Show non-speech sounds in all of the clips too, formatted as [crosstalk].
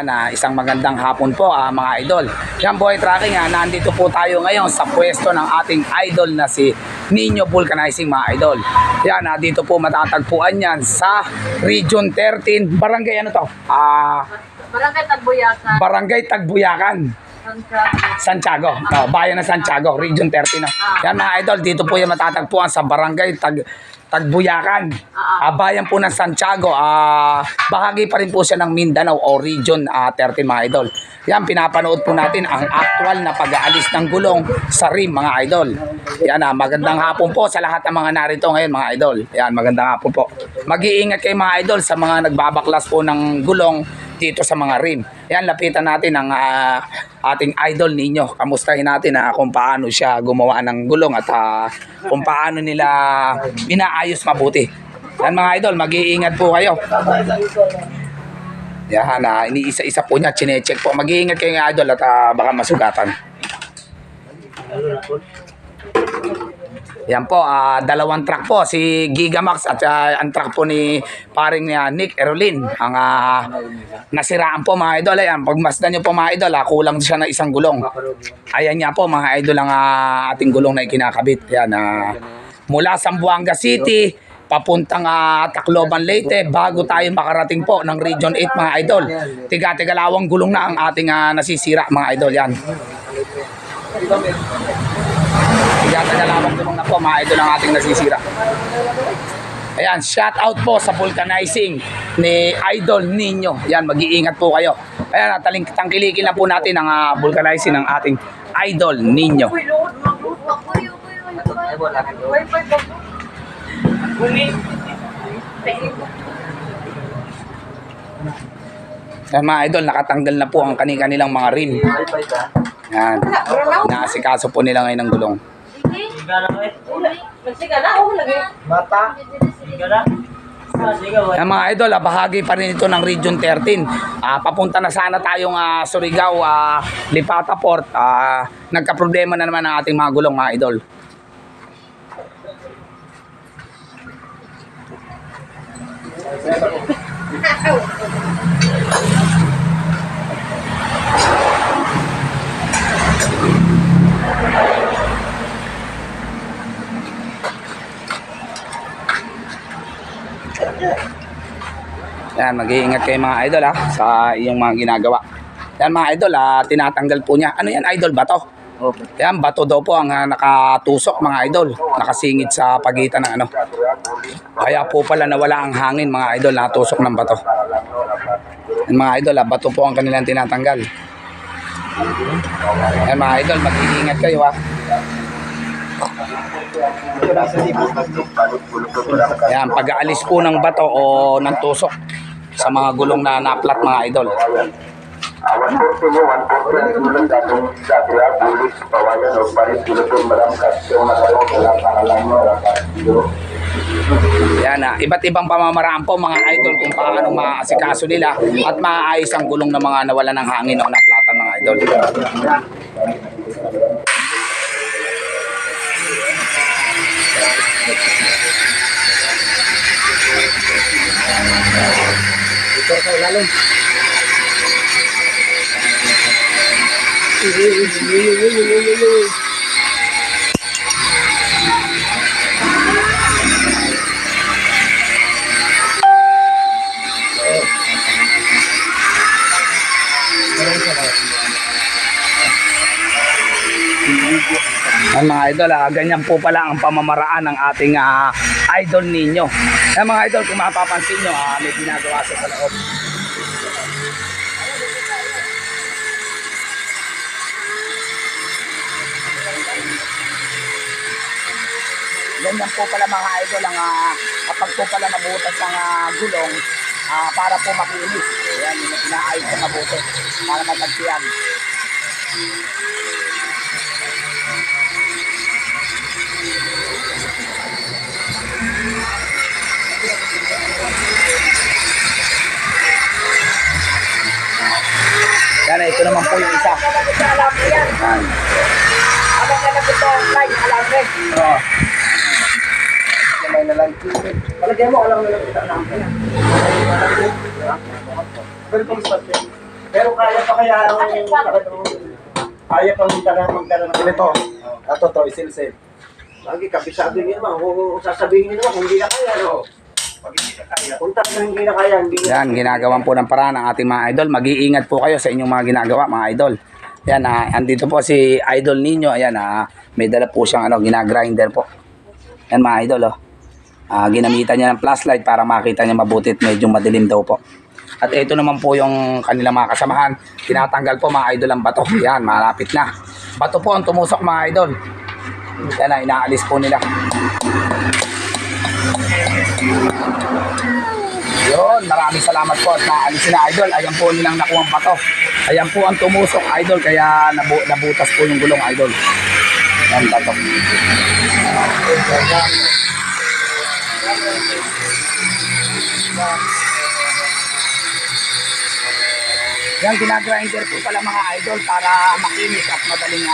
na isang magandang hapon po ah, mga idol. Yan boy tracking ah, nandito po tayo ngayon sa pwesto ng ating idol na si Nino Vulcanizing mga idol. Yan ah, dito po matatagpuan yan sa Region 13, Barangay ano to? Ah, Barangay Tagbuyakan. Barangay Tagbuyakan. Santiago. No, bayan ng Santiago, Region 30 na. Yan mga idol, dito po yung matatagpuan sa Barangay Tag Tagbuyakan. Ah, bayan po ng Santiago. Ah, bahagi pa rin po siya ng Mindanao o Region ah, 30 mga idol. Yan, pinapanood po natin ang actual na pag-aalis ng gulong sa rim mga idol. Yan ah, magandang hapon po sa lahat ng mga narito ngayon mga idol. Yan, magandang hapon po. Mag-iingat kayo mga idol sa mga nagbabaklas po ng gulong dito sa mga rim. Yan, lapitan natin ang ah, ating idol ninyo. Kamustahin natin na kung paano siya gumawa ng gulong at ah, kung paano nila inaayos mabuti. Yan mga idol, mag-iingat po kayo. Yan, ah, iniisa-isa po niya, chinecheck po. Mag-iingat kayo mga idol at ah, baka masugatan. Yan po, ah, dalawang truck po, si Gigamax at ah, ang truck po ni paring ah, Nick Erolin. Ang ah, nasiraan po mga idol. Ayan, pag masdan nyo po mga idol, ah, kulang siya ng isang gulong. Ayan nga po mga idol ang ah, ating gulong na ikinakabit. Ayan, ah, mula Zamboanga City, papuntang ah, Tacloban Leyte bago tayo makarating po ng Region 8 mga idol. Tiga-tigalawang gulong na ang ating ah, nasisira mga idol yan. Tiga-tigalawang gulong na po mga idol ang ating nasisira. Ayan, shout out po sa vulcanizing ni Idol Nino. Yan, mag-iingat po kayo. Ayan, taling tangkilikin na po natin ang ah, vulcanizing ng ating Idol Nino. Uy, load, mag-load pa. Uy, uy, uy, uy. Wifi ba? Yan mga idol, nakatanggal na po ang kani-kanilang mga rim. Yan. Naasikaso po nila ngayon ng gulong. Oh, lagi. Yan mga idol, ah, bahagi pa rin ito ng Region 13. Ah, papunta na sana tayong ah, Surigao, ah, Lipata Port. Ah, nagka-problema na naman ang ating mga gulong mga idol. [laughs] Yan, mag-iingat kayo mga idol ha, sa iyong mga ginagawa. Yan mga idol, ah, tinatanggal po niya. Ano yan idol, bato? Yan, bato daw po ang ah, nakatusok mga idol. Nakasingit sa pagitan ng ano. Kaya po pala nawala ang hangin mga idol, natusok ng bato. Yan mga idol, ah, bato po ang kanilang tinatanggal. Yan mga idol, mag-iingat kayo ha. Yan, pag-aalis po ng bato o ng tusok sa mga gulong na naplat mga idol. Awan po sa inyo, 140 ang tulong datong dati ha, bulis, pawayan o paris, tulong marangkas, yung nakalong wala pangalan mo, wala pangalan Yan na, iba't ibang pamamaraan po mga idol kung paano maasikaso nila at maayos ang gulong ng mga nawala ng hangin o naplatan mga idol. Ito sa ilalim. Uy, uy, uy, uy, uy, uy, uy, uy. Ang mga idol, ah, ganyan po pala ang pamamaraan ng ating ah, idol ninyo. Ang mga idol, kung mapapansin nyo, ah, may ginagawa sa loob. Ganyan po pala mga idol ang ah, kapag po pala nabutas ang ah, gulong ah, para po makinis. Ayan, inaayos sa mabuti para matagsiyan. Yan, ito naman po yung isa. Alam ko yan. Yan. Habang ka nagpunta online, alam ko. Oh. May nalang Palagyan mo, alam mo lang. Pero kung sa Pero kaya pa kaya ano, kaya pang magkaroon magkaroon ng ganito. Ato to, isilsil. Lagi kabisado niyo naman. Sasabihin niyo naman hindi na kaya, no? Pag hindi na kaya. Kung hindi na kaya, hindi na. Yan, ginagawan po ng paraan ng ating mga idol. Mag-iingat po kayo sa inyong mga ginagawa, mga idol. Yan, ah, andito po si Idol Ninyo. Ayan, ah, may dala po siyang ano, ginagrinder po. Yan, mga idol, oh. Ah, ginamitan niya ng flashlight para makita niya mabuti at medyo madilim daw po. At ito naman po yung kanilang mga kasamahan. Tinatanggal po mga idol ang bato. Yan, malapit na. Bato po ang tumusok mga idol. Yan na, inaalis po nila. Yun, maraming salamat po at naalis na idol. Ayan po nilang nakuha bato. Ayan po ang tumusok idol kaya nabu nabutas po yung gulong idol. Yan bato. Yan, ginagrinder po pala mga idol para makinis at madaling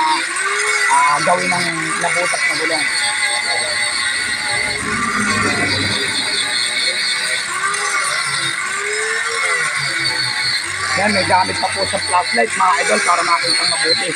ah, gawin ng nabutas na gulong. Yan, may gamit pa po sa flashlight mga idol para makita mabuti.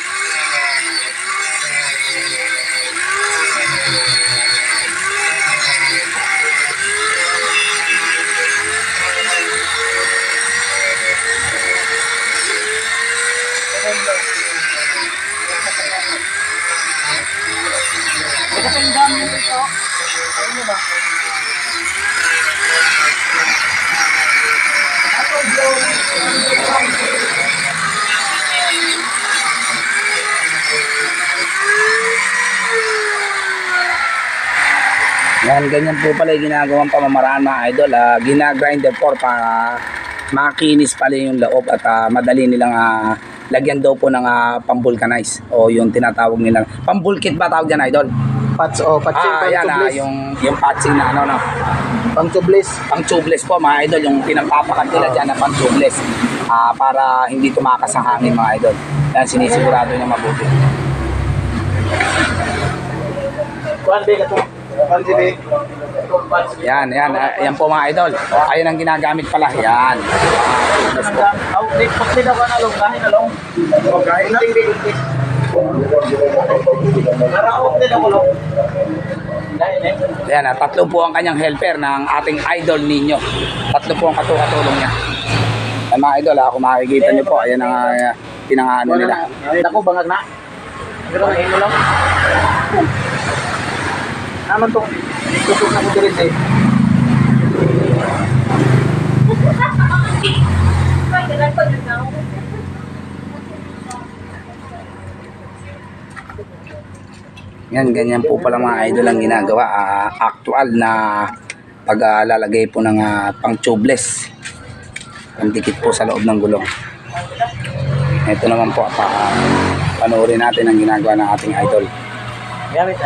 Yan, ganyan po pala yung ginagawang pamamaraan mga idol. Uh, ginagrinder for para makinis pala yung loob at ah, madali nilang ah, lagyan daw po ng uh, pambulkanize o yung tinatawag nilang pambulkit ba tawag yan idol? Pats, oh, patching, Ah, pang yan ah, tubeless. yung, yung patching na ano no. Pang tubeless. Pang tubeless po mga idol, yung pinapapakat nila dyan na pang tubeless. Ah, para hindi tumakas ang hangin mga idol. Yan, sinisigurado niya mabuti. Kuan big ato. Kuan big. Yan, yan, ah, yan po mga idol. Ayun ang ginagamit pala. Yan. Aw, di pagti daw na long, kahin na long. Big. Naraot din ako long. Dahil eh. Yan, ah, tatlo po ang kanyang helper ng ating idol ninyo. Tatlo po ang katulong niya. Ay, mga idol, ah, kung makikita niyo po, ayan ang uh, pinangano nila. Nako bangag na. Pero na ino lang. Naman to. Tusok na ko diri eh. Ay, ganun pa yun na. Yan, ganyan po pala mga idol ang ginagawa. Ah, actual na paglalagay po ng ah, pang tubeless. Pandikit po sa loob ng gulong. Ito naman po, pa, panoorin natin ang ginagawa ng ating idol. Gamit.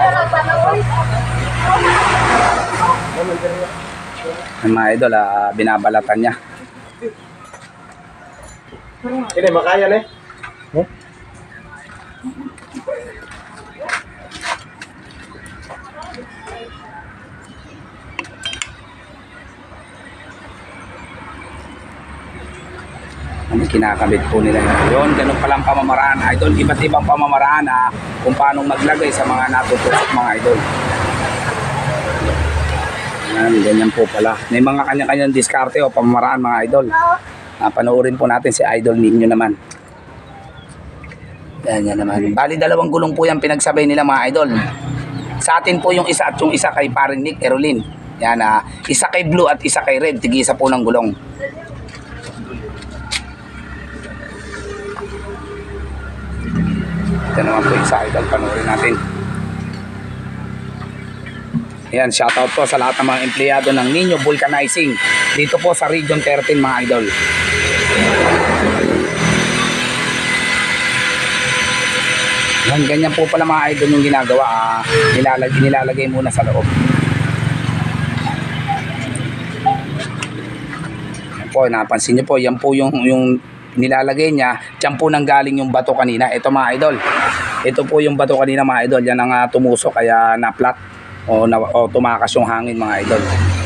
Ang mga idol, ah, binabalatan niya. Ini makaya ne. Ano kinakabit po nila yun. Ganun palang pamamaraan, idol. Iba't ibang pamamaraan ah, kung paano maglagay sa mga natutusok mga idol. Yan, ganyan po pala. May mga kanya-kanyang diskarte o pamamaraan mga idol. Ah, panoorin po natin si idol ninyo naman. Yan, yan naman. Bali, dalawang gulong po yung pinagsabay nila mga idol. Sa atin po yung isa at yung isa kay paring Nick Erolin. Yan, ah, isa kay blue at isa kay red. Tigisa po ng gulong. Ito naman po yung sa idol. Panoorin natin. Ayan, shoutout po sa lahat ng mga empleyado ng Nino Vulcanizing dito po sa Region 13 mga idol. Yan, ganyan po pala mga idol yung ginagawa. Ah, nilalag, nilalagay muna sa loob. Yan po, napansin niyo po, yan po yung, yung nilalagay niya. Diyan po nang galing yung bato kanina. Ito mga idol. Ito po yung bato kanina mga idol. Yan ang ah, tumusok kaya na-flat o, na, o tumakas yung hangin mga idol.